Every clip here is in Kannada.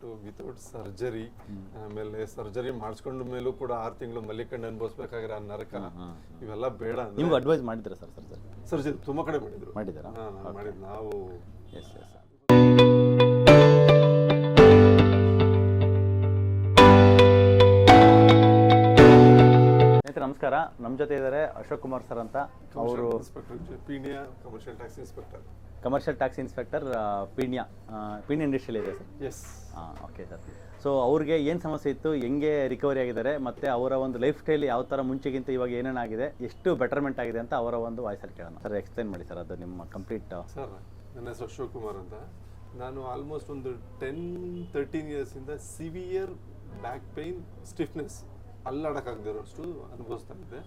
ಬಟ್ ವಿತೌಟ್ ಸರ್ಜರಿ ಆಮೇಲೆ ಸರ್ಜರಿ ಮಾಡಿಸ್ಕೊಂಡ ಮೇಲೂ ಕೂಡ ಆರು ತಿಂಗಳು ಮಲ್ಲಿಕಂಡು ಅನುಭವಿಸ್ಬೇಕಾದ್ರೆ ಆ ನರಕ ಇವೆಲ್ಲ ಬೇಡ ನೀವು ನಿಮ್ಗೆ ಅಡ್ವೈಸ್ ಮಾಡಿದ್ರೆ ಸರ್ ಸರ್ ಸರ್ಜರಿ ತುಂಬಾ ಕಡೆ ಮಾಡಿದ್ರು. ಮಾಡಿದರಾ ಮಾಡಿದ್ರು ನಾವು. ಎಸ್ ಎಸ್ ನಮಸ್ಕಾರ. ನಮ್ಮ ಜೊತೆ ಇದ್ದಾರೆ ಅಶೋಕ್ ಕುಮಾರ್ ಸರ್ ಅಂತ. ಅವರು commercial tax inspector commercial tax inspector Peenya Peenya industrial ಇದೆ ಸರ್. ಎಸ್ ಹಾಂ ಓಕೆ ಸರ್ ಸೊ ಅವ್ರಿಗೆ ಏನು ಸಮಸ್ಯೆ ಇತ್ತು ಹೆಂಗೆ ರಿಕವರಿ ಆಗಿದ್ದಾರೆ ಮತ್ತು ಅವರ ಒಂದು ಲೈಫ್ ಸ್ಟೈಲ್ ಯಾವ ಥರ ಮುಂಚೆಗಿಂತ ಇವಾಗ ಏನೇನಾಗಿದೆ ಎಷ್ಟು ಬೆಟರ್ಮೆಂಟ್ ಆಗಿದೆ ಅಂತ ಅವರ ಒಂದು ವಾಯ್ಸಲ್ಲಿ ಕೇಳೋಣ. ಸರ್ ಎಕ್ಸ್ಪ್ಲೈನ್ ಮಾಡಿ ಸರ್ ಅದು ನಿಮ್ಮ ಕಂಪ್ಲೀಟ್ ಸರ್ ನನ್ನ ಹೆಸರು ಅಶೋಕ್ ಕುಮಾರ್ ಅಂತ. ನಾನು ಆಲ್ಮೋಸ್ಟ್ ಒಂದು ಟೆನ್ ತರ್ಟೀನ್ ಇಯರ್ಸಿಂದ ಸಿವಿಯರ್ ಬ್ಯಾಕ್ ಪೈನ್ ಸ್ಟಿಫ್ನೆಸ್ ಅಲ್ಲಾಡೋಕ್ಕಾಗದಿರೋಷ್ಟು ಅನುಭವಿಸ್ತಾ ಇದ್ದೆ.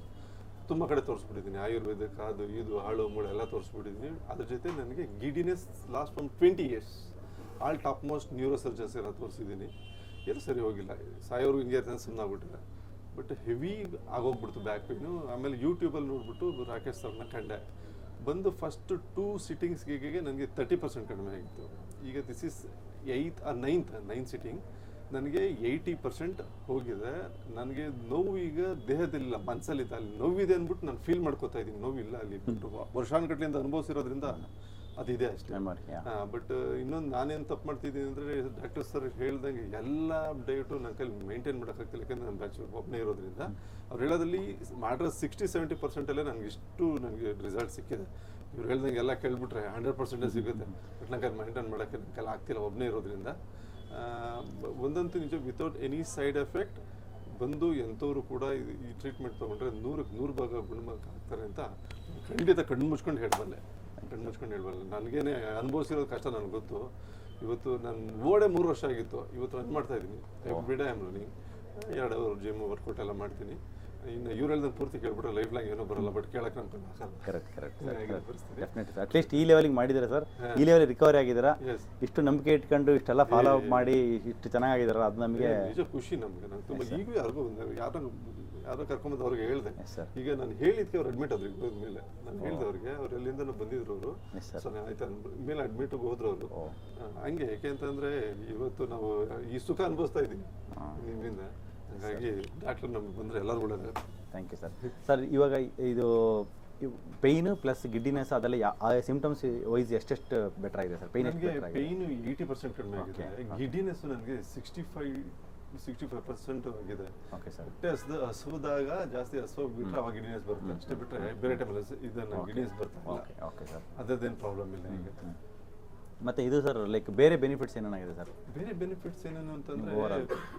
ತುಂಬ ಕಡೆ ತೋರಿಸ್ಬಿಟ್ಟಿದ್ದೀನಿ. ಆಯುರ್ವೇದಿಕ್ ಅದು ಇದು ಹಾಳು, ಮೂಳು ಎಲ್ಲ ತೋರಿಸ್ಬಿಟ್ಟಿದ್ದೀನಿ. ಅದ್ರ ಜೊತೆ ನನಗೆ ಗಿಡಿನೆಸ್ ಲಾಸ್ಟ್ ಒಂದು twenty years. All top most neuro surgeons ಎಲ್ಲ ತೋರಿಸಿದ್ದೀನಿ. ಎಲ್ಲ ಸರಿ ಹೋಗಿಲ್ಲ. ಸಾಯೋರು ಹಿಂಗೆ ಇರ್ತಾನೆ ಸುಮ್ಮನೆ ಆಗ್ಬಿಟ್ಟಿದೆ. ಬಟ್ ಹೆವಿ ಆಗೋಗ್ಬಿಡ್ತು ಬ್ಯಾಕ್ ಪೇನು ಆಮೇಲೆ ಯೂಟ್ಯೂಬಲ್ಲಿ ನೋಡ್ಬಿಟ್ಟು ರಾಕೇಶ್ ಸರ್ನ ಕಂಡೆ. ಬಂದು ಫಸ್ಟ್ ಟೂ ಸಿಟ್ಟಿಂಗ್ಸ್ಗೆ ನನಗೆ ತರ್ಟಿ ಪರ್ಸೆಂಟ್ ಕಡಿಮೆ ಆಗಿತ್ತು. ಈಗ this is eighth ninth nine sitting ನನಗೆ ಏಯ್ಟಿ ಪರ್ಸೆಂಟ್ ಹೋಗಿದೆ. ನನಗೆ ನೋವು ಈಗ ದೇಹದಲ್ಲಿಲ್ಲ ಮನಸ್ಸಲ್ಲಿದೆ ಅಲ್ಲಿ ನೋವಿದೆ ಅಂದ್ಬಿಟ್ಟು ನಾನು ಫೀಲ್ ಮಾಡ್ಕೋತಾ ಇದ್ದೀನಿ. ನೋವಿಲ್ಲ ಅಲ್ಲಿ ವರ್ಷಾನುಗಟ್ಲೆಯಿಂದ ಅನುಭವಿಸಿರೋದ್ರಿಂದ ಅದಿದೆ ಅಷ್ಟೇ. ಬಟ್ ಇನ್ನೊಂದು ನಾನೇನು ತಪ್ಪು ಮಾಡ್ತಿದ್ದೀನಿ ಅಂದರೆ ಡಾಕ್ಟರ್ ಸರ್ ಹೇಳ್ದಂಗೆ ಎಲ್ಲ ಡಯಟು ನನ್ನ ಕೈಲಿ ಮೇಂಟೈನ್ ಮಾಡೋಕ್ಕಾಗ್ತಿಲ್ಲ. ಯಾಕಂದರೆ ನಾನು ಬ್ಯಾಚುಲರ್ ಒಬ್ಬನೇ ಇರೋದ್ರಿಂದ ಅವ್ರು ಹೇಳೋದ್ರಲ್ಲಿ ಮಾಡಿರೋ ಸಿಕ್ಸ್ಟಿ ಸೆವೆಂಟಿ ಪರ್ಸೆಂಟಲ್ಲೇ ನನಗೆ ಇಷ್ಟು ನನಗೆ ರಿಸಲ್ಟ್ ಸಿಕ್ಕಿದೆ. ಇವ್ರು ಹೇಳ್ದಂಗೆ ಎಲ್ಲ ಕೇಳ್ಬಿಟ್ರೆ ಹಂಡ್ರೆಡ್ ಪರ್ಸೆಂಟೇ ಸಿಗುತ್ತೆ. ಬಟ್ ನಂಗೆ ಅದು ಮೇಂಟೈನ್ ಮಾಡೋಕ್ಕೆ ನನ್ನ ಕೈಲಿ ಆಗ್ತಿಲ್ಲ. ಒಬ್ಬನೇ ಇರೋದ್ರಿಂದ. ಒಂದಂತೂ ನಿಜ ವಿತೌಟ್ ಎನಿ ಸೈಡ್ ಎಫೆಕ್ಟ್ ಬಂದು ಎಂಥವ್ರು ಕೂಡ ಈ ಟ್ರೀಟ್ಮೆಂಟ್ ತೊಗೊಂಡ್ರೆ ನೂರಕ್ಕೆ ನೂರು ಭಾಗ ಗುಣಮುಖ ಆಗ್ತಾರೆ ಅಂತ ಖಂಡಿತ ಕಣ್ಣು ಮುಚ್ಕೊಂಡು ಹೇಳಬಲ್ಲೆ. ಕಣ್ಣು ಮುಚ್ಕೊಂಡು ಹೇಳಬಲ್ಲೆ. ನನಗೇನೆ ಅನುಭವಿಸಿರೋದು ಕಷ್ಟ ನನಗೆ ಗೊತ್ತು. ಇವತ್ತು ನಾನು ಓಡೆ ಮೂರು ವರ್ಷ ಆಗಿತ್ತು. ಇವತ್ತು ರನ್ ಮಾಡ್ತಾ ಇದ್ದೀನಿ ಎವ್ರಿ ಡೇ ಆಮ್ ರನ್ನಿಂಗ್ ಎರಡು ಅವರ್ ಜಿಮ್ ವರ್ಕೌಟ್ ಎಲ್ಲ ಮಾಡ್ತೀನಿ. ಇನ್ನು ಇವ್ರು ಹೇಳಿದ ಪೂರ್ತಿ ಕೇಳ್ಬಿಟ್ರೆ ಲೈಫ್ ಲಾಂಗ್ ಏನೂ ಬರಲ್ಲ ಬಟ್ ಕೇಳಕ್ಕೆ ನಮ್ಮ ಕರೆಕ್ಟ್ ಕರೆಕ್ಟ್ ಹಿಂಗಾಗಿದೆ ಪರಿಸ್ಥಿತಿ. ಡೆಫಿನೆಟ್ ಅಟ್ಲೀಸ್ಟ್ ಈ ಲೆವೆಲ್ಗೆ ಮಾಡಿದ್ದೀರಾ ಸರ್ ಈ ಲೆವೆಲ್ ರಿಕವರಿ ಆಗಿದ್ದೀರಾ? ಇಷ್ಟು ನಂಬಿಕೆ ಇಟ್ಕೊಂಡು ಇಷ್ಟೆಲ್ಲ ಫಾಲೋ ಅಪ್ ಮಾಡಿ ಇಷ್ಟು ಚೆನ್ನಾಗಿದ್ದೀರಾ? ಅದು ನಮಗೆ ನಿಜ ಖುಷಿ ನಮ್ಗೆ ನಂಗೆ ತುಂಬ ಈಗಲೂ ಯಾರಿಗೂ ಯಾರೋ ಯಾರೋ ಕರ್ಕೊಂಬಂದು ಅವ್ರಿಗೆ ಹೇಳಿದೆ. ಈಗ ನಾನು ಹೇಳಿದ್ಕೆ ಅವ್ರು ಅಡ್ಮಿಟ್ ಆದ್ರು ಈಗ ಮೇಲೆ. ನಾನು ಹೇಳಿದೆ ಅವ್ರಿಗೆ ಅವ್ರು ಎಲ್ಲಿಂದನು ಬಂದಿದ್ರು ಅವರು. ಸೊ ಆಯ್ತು ಮೇಲೆ ಅಡ್ಮಿಟ್ ಹೋದ್ರು ಅವರು. ಹಂಗೆ ಯಾಕೆ ಅಂತಂದ್ರೆ ಇವತ್ತು ನಾವು ಈ ಸುಖ ಅನುಭವಿಸ್ತಾ ಇದ್ದೀವಿ ನಿಮ್ಮಿಂದ. ಹಾಗಾಗಿ ಡಾಕ್ಟರ್ ನಮ್ಗೆ ಬಂದರೆ ಎಲ್ಲರೂ ಒಳ್ಳೆಯದು ಥ್ಯಾಂಕ್ ಯು ಸರ್ ಸರ್ ಇವಾಗ ಇದು ಪೇಯ್ನು ಪ್ಲಸ್ ಗಿಡ್ಡಿನೆಸ್ ಅದೆಲ್ಲ ಯಾ ಆ ಸಿಂಪ್ಟಮ್ಸ್ ವೈಸ್ ಎಷ್ಟೆಷ್ಟು ಬೆಟರ್ ಆಗಿದೆ ಸರ್ ಪೇಯ್ನ್ ಎಷ್ಟು ನನಗೆ ಬೆಟರ್ ಆಗಿದೆ? ಪೇಯ್ನು ಏಯ್ಟಿ ಪರ್ಸೆಂಟ್ ಕಡಿಮೆ ಆಗಿದೆ. ಗಿಡ್ಡಿನೆಸ್ ನನಗೆ sixty five sixty five percent ಆಗಿದೆ. ಓಕೆ ಸರ್ ಹೊಟ್ಟೆ ಹಸ್ದು ಹಸುದಾಗ ಜಾಸ್ತಿ ಹಸು ಬಿಟ್ರೆ ಅವಾಗ ಗಿಡ್ಡಿನೆಸ್ ಬರುತ್ತೆ. ಅಷ್ಟೇ ಬಿಟ್ರೆ ಬೇರೆ ಟೈಮಲ್ಲಿ ಇದನ್ನ ಗಿಡಿನೆಸ್ ಬರ್ತಾ ಇಲ್ಲ ಓಕೆ ಓಕೆ ಸರ್ ಅದೇನು ಪ್ರಾಬ್ಲಮ್ ಇಲ್ಲ ಈಗ. ಮತ್ತು ಇದು ಸರ್ ಲೈಕ್ ಬೇರೆ ಬೆನಿಫಿಟ್ಸ್ ಏನೇನಾಗಿದೆ ಸರ್? ಬೇರೆ ಬೆನಿಫಿಟ್ಸ್ ಏನೇನು ಅಂತಂದ್ರೆ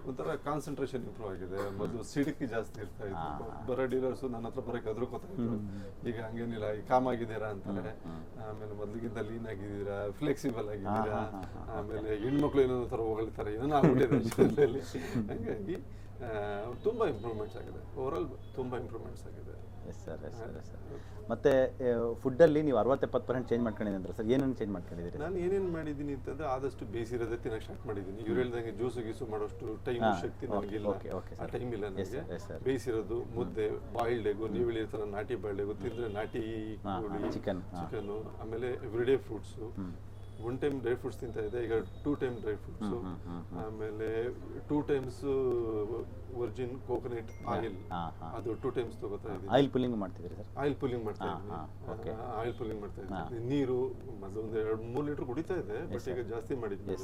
ಒಂಥರ ಕಾನ್ಸಂಟ್ರೇಷನ್ ಇಂಪ್ರೂವ್ ಆಗಿದೆ. ಮೊದಲು ಸಿಡಕಿ ಜಾಸ್ತಿ ಇರ್ತಾ ಇತ್ತು. ಬರೋ ಡೀಲರ್ಸು ನನ್ನ ಹತ್ರ ಬರೋಕೆ ಇದ್ರು. ಈಗ ಹಂಗೇನಿಲ್ಲ ಈಗ ಕಾಮ್ ಆಗಿದ್ದೀರಾ ಅಂತಾರೆ. ಆಮೇಲೆ ಮೊದಲಿಗಿಂತ ಲೀನ್ ಆಗಿದ್ದೀರಾ ಫ್ಲೆಕ್ಸಿಬಲ್ ಆಗಿದ್ದೀರಾ ಆಮೇಲೆ ಹೆಣ್ಮಕ್ಳು ಏನೋ ಥರ ಹೊಗಳ್ತಾರೆ ಏನೋ ಆಗ್ಬಿಟ್ಟಿದೆ ಜೀವನದಲ್ಲಿ. ಹಂಗಾಗಿ ತುಂಬ ತುಂಬಾ ಇಂಪ್ರೂವ್ಮೆಂಟ್ಸ್ ಆಗಿದೆ. ಓವರಾಲ್ ತುಂಬಾ ಇಂಪ್ರೂವ್ಮೆಂಟ್ಸ್ ಆಗಿದೆ. Yes sir yes sir yes sir ಮತ್ತು ಫುಡ್ಡಲ್ಲಿ ನೀವು ಅರವತ್ತೆಪ್ಪತ್ತು ಪರ್ಸೆಂಟ್ ಚೇಂಜ್ ಮಾಡ್ಕೊಂಡಿದ್ದೀರ ಸರ್ ಏನೇನು ಚೇಂಜ್ ಮಾಡ್ಕೊಂಡಿದ್ದೀರಿ? ನಾನು ಏನೇನು ಮಾಡಿದ್ದೀನಿ ಅಂತಂದ್ರೆ ಆದಷ್ಟು ಬೇಸಿರೋದೇ ತಿನ್ನಕ್ಕೆ ಸ್ಟಾರ್ಟ್ ಮಾಡಿದ್ದೀನಿ. ಇವ್ರು ಹೇಳ್ದಂಗೆ ಜ್ಯೂಸು ಗೀಸು ಮಾಡೋಷ್ಟು ಟೈಮ್ ಶಕ್ತಿ ನನಗಿಲ್ಲ. ಓಕೆ ಓಕೆ ಆ ಟೈಮ್ ಇಲ್ಲ ನನಗೆ. ಬೇಯಿಸಿರೋದು ಮುದ್ದೆ ಬಾಯಿಲ್ಡ್ ಎಗು ನೀವು ಹೇಳಿರ್ತಾರೆ ನಾಟಿ ಬಾಯಿಲ್ಡ್ ಎಗು ತಿಂದರೆ ನಾಟಿ ಚಿಕನ್ ಹಾಂ ಚಿಕನು ಆಮೇಲೆ everyday fruits one time dry fruits ತಿಂತಾ ಇದೆ ಈಗ ಟೂ ಟೈಮ್ ಡ್ರೈ ಫ್ರೂಟ್ಸ್ ಆಮೇಲೆ two times virgin coconut oil ಅದು ಟೂ ಟೈಮ್ಸ್ ತಗೋತಾ ಇದ್ದೀನಿ. ಆಯಿಲ್ ಪುಲ್ಲಿಂಗ್ ಮಾಡ್ತಿದ್ದೀರಿ ಸರ್? ಆಯಿಲ್ ಪುಲ್ಲಿಂಗ್ ಮಾಡ್ತಾ ಇದ್ದೀನಿ. ಆಯಿಲ್ ಪುಲ್ಲಿಂಗ್ ಮಾಡ್ತಾ ಇದ್ದೀನಿ. ನೀರು ಮೊದಲು ಒಂದು ಎರಡು ಮೂರು ಲೀಟರ್ ಕುಡಿತಾ ಇದೆ ಬಟ್ ಈಗ ಜಾಸ್ತಿ ಮಾಡಿದ್ದೀನಿ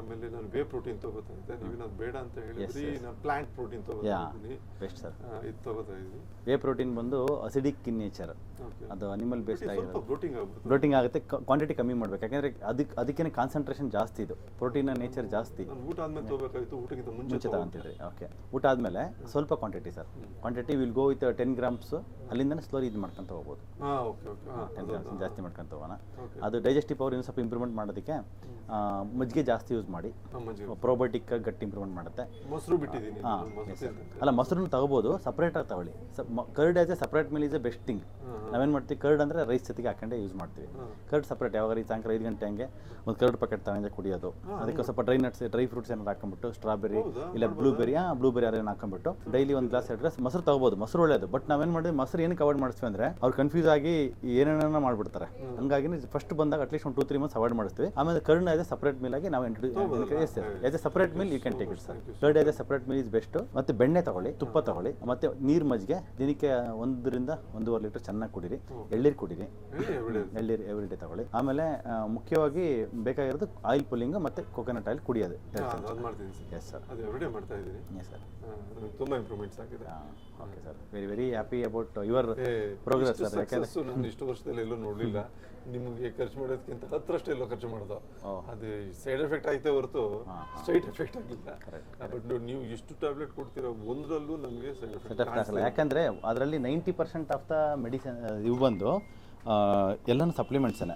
ಆಮೇಲೆ ನಾನು ವೇ ಪ್ರೋಟೀನ್ ತಗೋತಾ ಇದ್ದೆ. ನೀವು ನಾನು ಬೇಡ ಅಂತ ಹೇಳಿದ್ರಿ ನಾನು ಪ್ಲಾಂಟ್ ಪ್ರೋಟೀನ್ ತಗೋತಾ ಇದ್ದೀನಿ. ಬೆಸ್ಟ್ ಸರ್ ಇದು ತಗೋತಾ ಇದ್ದೀನಿ. ವೇ ಪ್ರೋಟೀನ್ ಬಂದು ಅಸಿಡಿಕ್ ಇನ್ ನೇಚರ್ ಓಕೆ ಅದು ಅನಿಮಲ್ ಬೇಸ್ಡ್ ಬ್ಲೋಟಿಂಗ್ ಪ್ರೋಟೀನ್ ಆಗುತ್ತೆ ಕ್ವಾಂಟಿಟಿ ಕಮ್ಮಿ ಮಾಡ್ಬೇಕು. ಯಾಕಂದರೆ ಅದಕ್ಕೆ ಅದಕ್ಕೇನೆ ಕಾನ್ಸಂಟ್ರೇಷನ್ ಜಾಸ್ತಿ ಇದು. ಪ್ರೋಟೀನ ನೇಚರ್ ಜಾಸ್ತಿ. ಊಟ ಆದ್ಮೇಲೆ ತಗೋಬೇಕಾಗಿತ್ತು ಊಟಕ್ಕಿಂತ ಮುಂಚೆ ತಗೊಂತಿದ್ರಿ ಓಕೆ ಊಟ ಆದಮೇಲೆ ಸ್ವಲ್ಪ quantity sir quantity will go with ten grams ಅಲ್ಲಿಂದನೇ ಸ್ಲೋರಿ ಇದು ಮಾಡ್ಕೊಂತ ಹೋಗ್ಬೋದು. ಟೆನ್ ಗ್ರಾಮ್ಸ್ ಜಾಸ್ತಿ ಮಾಡ್ಕೊಂತ ಹೋಗೋಣ. ಅದು ಡೈಜೆಸ್ಟಿವ್ ಪವರ್ ಇನ್ನೂ ಸ್ವಲ್ಪ ಇಂಪ್ರೂವ್ಮೆಂಟ್ ಮಾಡೋದಕ್ಕೆ ಮಜ್ಜಿಗೆ ಜಾಸ್ತಿ ಯೂಸ್ ಮಾಡಿ. ಪ್ರೋಬಯೋಟಿಕ್ ಗಟ್ಟಿ ಇಂಪ್ರೂವ್ಮೆಂಟ್ ಮಾಡುತ್ತೆ. ಮೊಸರು ಬಿಟ್ಟಿದ್ದೀನಿ. ಅಲ್ಲ ಮೊಸರನ್ನು ತಗೋಬೋದು. ಸಪ್ರೇಟಾಗಿ ತಗೊಳ್ಳಿ. ಕರ್ಡ್ ಆಸ್ ಎ ಸಪ್ರೇಟ್ ಮೇಲೆ ಇಸ್ ಎ ಬೆಸ್ಟ್ ಥಿಂಗ್ ನಾವೇನು ಮಾಡ್ತೀವಿ? ಕರ್ಡ್ ಅಂದರೆ ರೈಸ್ ಜೊತೆಗೆ ಹಾಕೊಂಡೇ ಯೂಸ್ ಮಾಡ್ತೀವಿ. ಕರ್ಡ್ ಸಪ್ರೇಟ್ ಯಾವಾಗ ಈ ಸಾಯಂಕಾಲ ಐದು ಗಂಟೆ ಗಂಟೆ ಹಂಗೆ ಒಂದು ಕರಡು ಪ್ಯಾಕೆಟ್ ತಗೊಂಡೆ ಕುಡಿಯೋದು. ಅದಕ್ಕೆ ಸ್ವಲ್ಪ ಡ್ರೈ ನಟ್ಸ್ ಡ್ರೈ ಫ್ರೂಟ್ಸ್ ಏನಾದ್ರು ಹಾಕೊಂಡ್ಬಿಟ್ಟು ಸ್ಟ್ರಾಬೆರಿ? ಇಲ್ಲ ಬ್ಲೂಬೆರಿ ಆ ಬ್ಲೂಬೆರಿ ಯಾರು ಹಾಕೊಂಡ್ಬಿಟ್ಟು ಡೈಲಿ ಒಂದು ಗ್ಲಾಸ್ ಎರಡು ಗ್ಲಾಸ್ ಮೊಸರು ತಗೋಬೋದು ಮೊಸರು ಒಳ್ಳೇದು. ಬಟ್ ನಾವೇನು ಮಾಡಿದ್ವಿ ಮೊಸರು ಏನಕ್ಕೆ ಅವಾಯ್ಡ್ ಮಾಡಿಸ್ತೀವಿ ಅಂದರೆ ಅವ್ರು ಕನ್ಫ್ಯೂಸ್ ಆಗಿ ಏನೇನೋ ಮಾಡ್ಬಿಡ್ತಾರೆ. ಹಂಗಾಗಿ ಫಸ್ಟ್ ಬಂದಾಗ ಅಟ್ಲೀಸ್ಟ್ ಒಂದು ಟೂ ತ್ರೀ ಮಂತ್ಸ್ ಅವಾಯ್ಡ್ ಮಾಡಿಸ್ತೀವಿ. ಆಮೇಲೆ ಕರ್ಡ್ ಇದೆ ಸಪ್ರೇಟ್ ಮೀಲ್ ಆಗಿ ನಾವು introduce a separate meal you can take it sir curd as a separate meal is best ಮತ್ತೆ ಬೆಣ್ಣೆ ತಗೊಳ್ಳಿ ತುಪ್ಪ ತಗೊಳ್ಳಿ ಮತ್ತೆ ನೀರು ಮಜ್ಜಿಗೆ ದಿನಕ್ಕೆ ಒಂದರಿಂದ ಒಂದೂವರೆ ಲೀಟರ್ ಚೆನ್ನಾಗಿ ಕುಡೀರಿ. ಎಳ್ಳೀರು ಕುಡೀರಿ. ಎಳ್ಳೀರು ಎವ್ರಿ ಡೇ ತಗೊಳ್ಳಿ. ಆಮೇಲೆ ಮುಖ್ಯವಾಗಿ ಬೇಕಾಗಿರೋದು ಆಯಿಲ್ ಪುಲ್ಲಿಂಗ್ ಮತ್ತೆ ಕೊಕೊನಟ್ ಆಯಿಲ್ ಕುಡಿಯೋದು. ಅದು ಮಾಡ್ತೀನಿ ಸರ್. ಎಸ್ ಸರ್ ಅದು ಎವ್ರಿಡೇ ಮಾಡ್ತಾ ಇದ್ದೀನಿ. ಎಸ್ ಸರ್ ತುಂಬ ಇಂಪ್ರೂವ್ಮೆಂಟ್ಸ್ ಆಗಿದೆ. Okay sir very very happy about your progress sir ಯಾಕಂದ್ರೆ ನಾನು ಇಷ್ಟು ವರ್ಷದಲ್ಲಿ ಎಲ್ಲೂ ನೋಡಲಿಲ್ಲ. ನಿಮಗೆ ಖರ್ಚು ಮಾಡೋದಕ್ಕಿಂತ ಹತ್ತರಷ್ಟು ಎಲ್ಲೋ ಖರ್ಚು ಮಾಡೋದು. ಅದು ಸೈಡ್ ಎಫೆಕ್ಟ್ ಆಯ್ತೇ ಹೊರತು ಸೈಡ್ ಎಫೆಕ್ಟ್ ಆಗಿಲ್ಲ. ಬಟ್ ನೀವು ಎಷ್ಟು ಟ್ಯಾಬ್ಲೆಟ್ ಕೊಡ್ತೀರೋ ಒಂದರಲ್ಲೂ ನಮಗೆ ಸೈಡ್ ಎಫೆಕ್ಟ್ ಆಗಲ್ಲ ಯಾಕಂದ್ರೆ ಅದರಲ್ಲಿ ninety percent of the medicine ಇವು ಬಂದು ಎಲ್ಲನೂ ಸಪ್ಲಿಮೆಂಟ್ಸೇ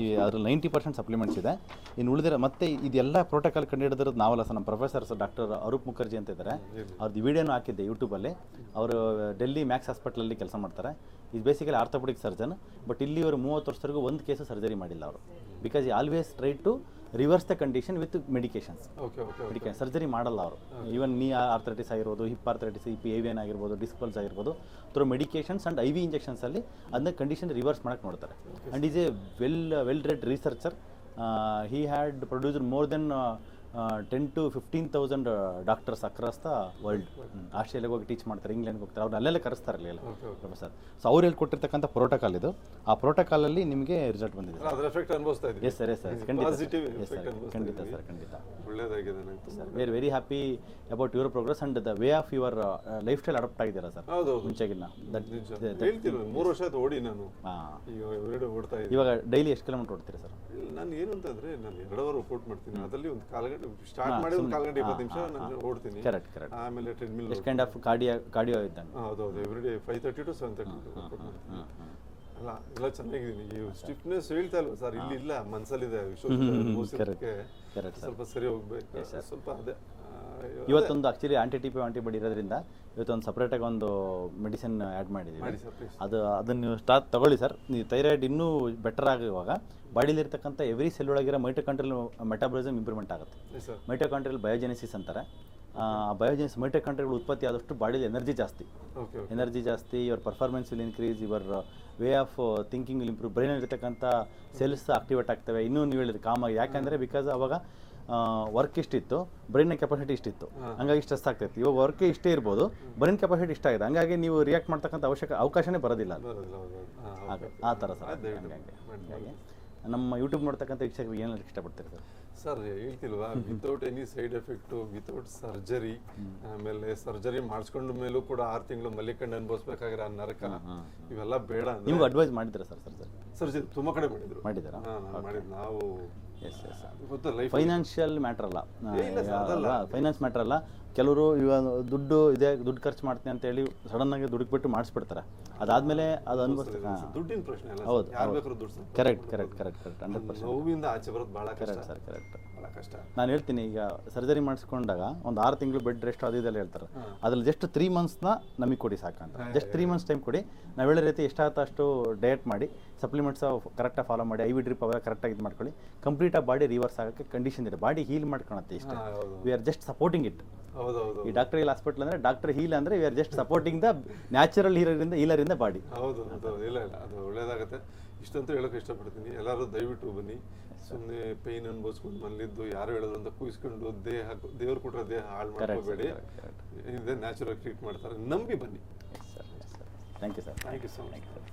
ಈ ಅದ್ರಲ್ಲಿ ನೈಂಟಿ ಪರ್ಸೆಂಟ್ ಸಪ್ಲಿಮೆಂಟ್ಸ್ ಇದೆ. ಇನ್ನು ಉಳಿದಿರೋ ಮತ್ತೆ ಇದೆಲ್ಲ ಪ್ರೋಟೋಕಾಲ್ ಕಂಡುಹಿಡಿದಿರೋದು ನಾವಲ್ಲ ಸರ್, ನಮ್ಮ ಪ್ರೊಫೆಸರ್ಸ್ ಡಾಕ್ಟರ್ ಅರೂಪ್ ಮುಖರ್ಜಿ ಅಂತ ಇದ್ದಾರೆ. ಅವ್ರದ್ದು ವಿಡಿಯೋನು ಹಾಕಿದ್ದೆ ಯೂಟ್ಯೂಬಲ್ಲಿ ಅವರು ಡೆಲ್ಲಿ ಮ್ಯಾಕ್ಸ್ ಹಾಸ್ಪಿಟ್ಲಲ್ಲಿ ಕೆಲಸ ಮಾಡ್ತಾರೆ. ಇದು ಬೇಸಿಕಲಿ ಆರ್ಥೋಪೆಡಿಕ್ ಸರ್ಜನ್ ಬಟ್ ಇಲ್ಲಿ ಇವರು ಮೂವತ್ತು ವರ್ಷದವರೆಗೂ ಒಂದು ಕೇಸು ಸರ್ಜರಿ ಮಾಡಿಲ್ಲ ಅವರು. ಬಿಕಾಸ್ ಈ always try to reverse the condition with medications medication surgery ಮಾಡಲ್ಲ ಅವರು. ಈವನ್ ನೀ ಆರ್ಥರೈಟಿಸ್ ಆಗಿರ್ಬೋದು ಹಿಪ್ ಆರ್ಥರೈಟಿಸ್ ಹಿಪ್ ಏವಿಯನ್ ಆಗಿರ್ಬೋದು ಡಿಸ್ಪಲ್ಸ್ ಆಗಿರ್ಬೋದು through medications and I V ಇಂಜೆಕ್ಷನ್ಸಲ್ಲಿ ಅದನ್ನ ಕಂಡೀಷನ್ ರಿವರ್ಸ್ ಮಾಡಕ್ಕೆ ನೋಡ್ತಾರೆ. And is a well well read researcher he had produced more than ten to fifteen thousand doctors across the world ಆಸ್ಟ್ರೇಲಿಯಾಗೆ ಹೋಗಿ ಟೀಚ್ ಮಾಡ್ತಾರೆ ಇಂಗ್ಲೆಂಡ್ಗೆ ಹೋಗ್ತಾರೆ ಅವ್ರು ಅಲ್ಲೆಲ್ಲ ಕರೆಸ್ತಾರೆ ಅಲ್ಲೆಲ್ಲ ಪ್ರೊಫೆಸರ್ ಸೊ ಅವ್ರು ಹೇಳ್ಕೊಟ್ಟಿರ್ತಕ್ಕಂಥ ಪ್ರೋಟೋಕಾಲ್ ಇದು. ಆ ಪ್ರೋಟೋಕಾಲಲ್ಲಿ ನಿಮಗೆ ರಿಸಲ್ಟ್ ಬಂದಿದೆ. ಎಸ್ ಸರ್ ಎಸ್ ಸರ್ ಖಂಡಿತ ಪಾಸಿಟಿವ್ ಎಸ್ ಸರ್ ಖಂಡಿತ ಸರ್ ಖಂಡಿತ. ಒಳ್ಳೆಯದಾಗಿದೆ sir very very happy about your progress and the way of your life style adapt ಆಗಿದ್ದೀರಾ ಸರ್ ಹೌದು ಮುಂಚೆಗಿನ್ನ. ಮೂರು ವರ್ಷ ಆಯ್ತು ಓಡಿ ನಾನು. ಇವಾಗ ಡೈಲಿ ಎಷ್ಟು ಕಿಲೋಮೀಟರ್ ಓಡ್ತೀರಾ ಸರ್ ನಾನು ಏನು ಅಂತಂದ್ರೆ ನಾನು ಎರಡು ಅವರ್ ವರ್ಕೌಟ್ ಮಾಡ್ತೀನಿ. ಅದರಲ್ಲಿ ಒಂದು ಕಾಲು ಸ್ಟಾರ್ಟ್ ಮಾಡಿ ಒಂದು ಕಾಲು ಗಂಟೆ ಇಪ್ಪತ್ತು ನಿಮಿಷ ನಾನು ಓಡ್ತೀನಿ. ಕರೆಕ್ಟ್ ಕರೆಕ್ಟ್ ಆಮೇಲೆ ಟ್ರೆಡ್ಮಿಲ್ ಎಷ್ಟು ಕೈಂಡ್ ಆಫ್ ಕಾರ್ಡಿಯೋ ಕಾರ್ಡಿಯೋ ಇದ್ದಂಗೆ ಹೌದು ಹೌದು. Everyday five thirty to seven thirty ಅಲ್ಲ ಎಲ್ಲ ಚೆನ್ನಾಗಿದ್ದೀನಿ. ಈ ಸ್ಟಿಫ್ನೆಸ್ ಹೇಳ್ತಾ ಇಲ್ವಾ? ಸರ್ ಇಲ್ಲಿ ಇಲ್ಲ ಮನ್ಸಲ್ಲಿದೆ. ವಿಶ್ವ ಕರೆಕ್ಟ್ ಸ್ವಲ್ಪ ಸರಿ ಹೋಗ್ಬೇಕು. ಸ್ವಲ್ಪ ಅದೇ. ಇವತ್ತೊಂದು actually anti T P antibody ಇರೋದ್ರಿಂದ ಇವತ್ತೊಂದು ಸಪ್ರೇಟಾಗಿ ಒಂದು ಮೆಡಿಸಿನ್ ಆ್ಯಡ್ ಮಾಡಿದ್ದೀವಿ. ಅದು ಅದನ್ನು ನೀವು ಸ್ಟಾರ್ಟ್ ತಗೊಳ್ಳಿ ಸರ್ ನೀವು ಥೈರಾಯ್ಡ್ ಇನ್ನೂ ಬೆಟರ್ ಆಗುವಾಗ ಬಾಡಿಲಿರ್ತಕ್ಕಂಥ ಎವ್ರಿ ಸೆಲ್ ಒಳಗಿರೋ ಮೈಟೋಕಾಂಟ್ರಿಯಲ್ ಮೆಟಾಬಲಿಸಮ್ ಇಂಪ್ರೂವ್ಮೆಂಟ್ ಆಗುತ್ತೆ. ಮೈಟೋಕಾಂಟ್ರಿಯಲ್ ಬಯೋಜೆನೆಸಿಸ್ ಅಂತಾರೆ. ಬಯೋಜೆನಿಸ್ ಮೈಟೋಕಾಂಟ್ರಿಯಲ್ ಉತ್ಪತ್ತಿ ಆದಷ್ಟು ಬಾಡಿಲಿ ಎನರ್ಜಿ ಜಾಸ್ತಿ. ಎನರ್ಜಿ ಜಾಸ್ತಿ your performance will increase your way of thinking will improve ಬ್ರೈನಲ್ಲಿರ್ತಕ್ಕಂಥ cells activate ಆಗ್ತವೆ. ಇನ್ನೂ ನೀವು ಹೇಳಿದ್ರೆ ಕಾಮಾಗಿ ಯಾಕಂದರೆ ಬಿಕಾಸ್ ಅವಾಗ ವರ್ಕ್ ಇಷ್ಟಿತ್ತು ಬ್ರೈನ್ ಕೆಪಾಸಿಟಿ ಇಷ್ಟಿತ್ತು. ಹಂಗಾಗಿ ಸ್ಟ್ರೆಸ್ ಆಗ್ತೈತಿ ಇವಾಗ ವರ್ಕ್ ಇಷ್ಟೇ ಇರ್ಬೋದು ಬ್ರೈನ್ ಕೆಪಾಸಿಟಿ ಇಷ್ಟ ಆಗಿದೆ. ಹಂಗಾಗಿ ನೀವು ರಿಯಾಕ್ಟ್ ಮಾಡ್ತಕ್ಕಂಥ ಅವಶ್ಯಕ ಅವಕಾಶನೇ ಬರೋದಿಲ್ಲ ಆ ಥರ ಸರ್. ಹಂಗಾಗಿ ನಮ್ಮ ಯೂಟ್ಯೂಬ್ ನೋಡ್ತಕ್ಕಂಥ ವೀಕ್ಷಕರಿಗೆ ಏನಾದ್ರು ಇಷ್ಟಪಡ್ತೀರಿ sir? Sir ಹೇಳ್ತಿಲ್ವಾ? Without any side effect without surgery ಆಮೇಲೆ ಸರ್ಜರಿ ಮಾಡಿಸ್ಕೊಂಡ ಮೇಲೂ ಕೂಡ ಆರು ತಿಂಗಳು ಮಲ್ಲಿಕಂಡು ಅನುಭವಿಸ್ಬೇಕಾಗಿರೋ ಆ ನರಕ ಇವೆಲ್ಲ ಬೇಡ ನೀವು ಅಡ್ವೈಸ್ ಮಾಡಿದ್ರೆ ಸರ್ ಸರ್ ಸರ್ ಸರ್ಜರಿ ತುಂಬ ಕಡೆ ಮಾಡಿದ್ರು. ಮಾಡಿದ್ದೀರಾ? ಮಾಡಿದ್ದು ನಾವು ಎಸ್ ಎಸ್ ಗೊತ್ತಾ ಲೈಫ್ ಫೈನಾನ್ಷಿಯಲ್ ಮ್ಯಾಟ್ರ್ ಅಲ್ಲ. ಫೈನಾನ್ಸ್ ಮ್ಯಾಟ್ರ್ ಅಲ್ಲ. ಕೆಲವರು ಈಗ ದುಡ್ಡು ಇದೆ ದುಡ್ಡು ಖರ್ಚು ಮಾಡ್ತೀನಿ ಅಂತ ಹೇಳಿ ಸಡನ್ ಆಗಿ ದುಡ್ಡು ಬಿಟ್ಟು ಮಾಡಿಸ್ಬಿಡ್ತಾರೆ. ಅದಾದ್ಮೇಲೆ ಅದು ಅನ್ಭವಿಸ್ತಾರೆ? ದುಡ್ಡಿನ ಪ್ರಶ್ನೆ ಅಲ್ಲ ಹೌದು, ಯಾರು ಬೇಕಾದ್ರೂ ದುಡ್ಡು correct correct correct correct hundred percent ನೋವಿಂದ ಆಚೆ ಬರೋದು ಕಷ್ಟ. ಕರೆಕ್ಟ್ ಸರ್ ಕರೆಕ್ಟ್ ಕಷ್ಟ. ನಾನು ಹೇಳ್ತೀನಿ ಈಗ ಸರ್ಜರಿ ಮಾಡಿಸ್ಕೊಂಡಾಗ ಒಂದು ಆರು ತಿಂಗಳು ಬೆಡ್ ರೆಸ್ಟ್ ಅದು ಇದೆಲ್ಲ ಹೇಳ್ತಾರೆ. ಅದ್ರಲ್ಲಿ ಜಸ್ಟ್ ತ್ರೀ ಮಂತ್ಸ್ನ ನಮಗೆ ಕೊಡಿ ಸಾಕಂತ. ಜಸ್ಟ್ ತ್ರೀ ಮಂತ್ಸ್ ಟೈಮ್ ಕೊಡಿ. ನಾವು ಹೇಳೋ ರೀತಿ ಎಷ್ಟಾಗುತ್ತೆ ಅಷ್ಟು ಡಯಟ್ ಮಾಡಿ ಸಪ್ಲಿಮೆಂಟ್ಸ್ ಕರೆಕ್ಟಾಗಿ ಫಾಲೋ ಮಾಡಿ ಐ ವಿ ಡ್ರಿಪ್ ಅವೆಲ್ಲ ಕರೆಕ್ಟಾಗಿ ಇದು ಮಾಡ್ಕೊಳ್ಳಿ. ಕಂಪ್ಲೀಟ್ ಕಂಪ್ಲೀಟಾಗಿ ಬಾಡಿ ರಿವರ್ಸ್ ಆಗೋಕ್ಕೆ ಕಂಡೀಷನ್ ಇದೆ. ಬಾಡಿ ಹೀಲ್ ಮಾಡ್ಕೊಳತ್ತೆ ಇಷ್ಟ. We are just supporting it ಈ ಡಾಕ್ಟರ್ ಹೀಲ್ ಹಾಸ್ಪಿಟಲ್ ಅಂದ್ರೆ ಡಾಕ್ಟರ್ ಹೀಲ್ ಅಂದ್ರೆ we are just supporting the natural ಹೀಲರಿಂದ ಹೀಲರಿಂದ ಬಾಡಿ ಹೌದು ಹೌದು. ಇಲ್ಲ ಇಲ್ಲ ಅದು ಒಳ್ಳೇದಾಗುತ್ತೆ. ಇಷ್ಟಂತೂ ಹೇಳೋಕೆ ಇಷ್ಟಪಡ್ತೀನಿ. ಎಲ್ಲರೂ ದಯವಿಟ್ಟು ಬನ್ನಿ. ಸುಮ್ಮನೆ ಪೈನ್ ಅನ್ಭವಿಸ್ಕೊಂಡು ಮನೇಲಿದ್ದು ಯಾರು ಹೇಳೋದು ಅಂತ ಕೂಯಿಸ್ಕೊಂಡು ದೇಹ ದೇವ್ರು ಕೊಟ್ಟರೆ ದೇಹ ಹಾಳು ಮಾಡ್ಕೋಬೇಡಿ. ಇದೇ ನ್ಯಾಚುರಲ್ ಟ್ರೀಟ್ ಮಾಡ್ತಾರೆ. ನಂಬಿ ಬನ್ನಿ. Sir thank you sir thank you so much sir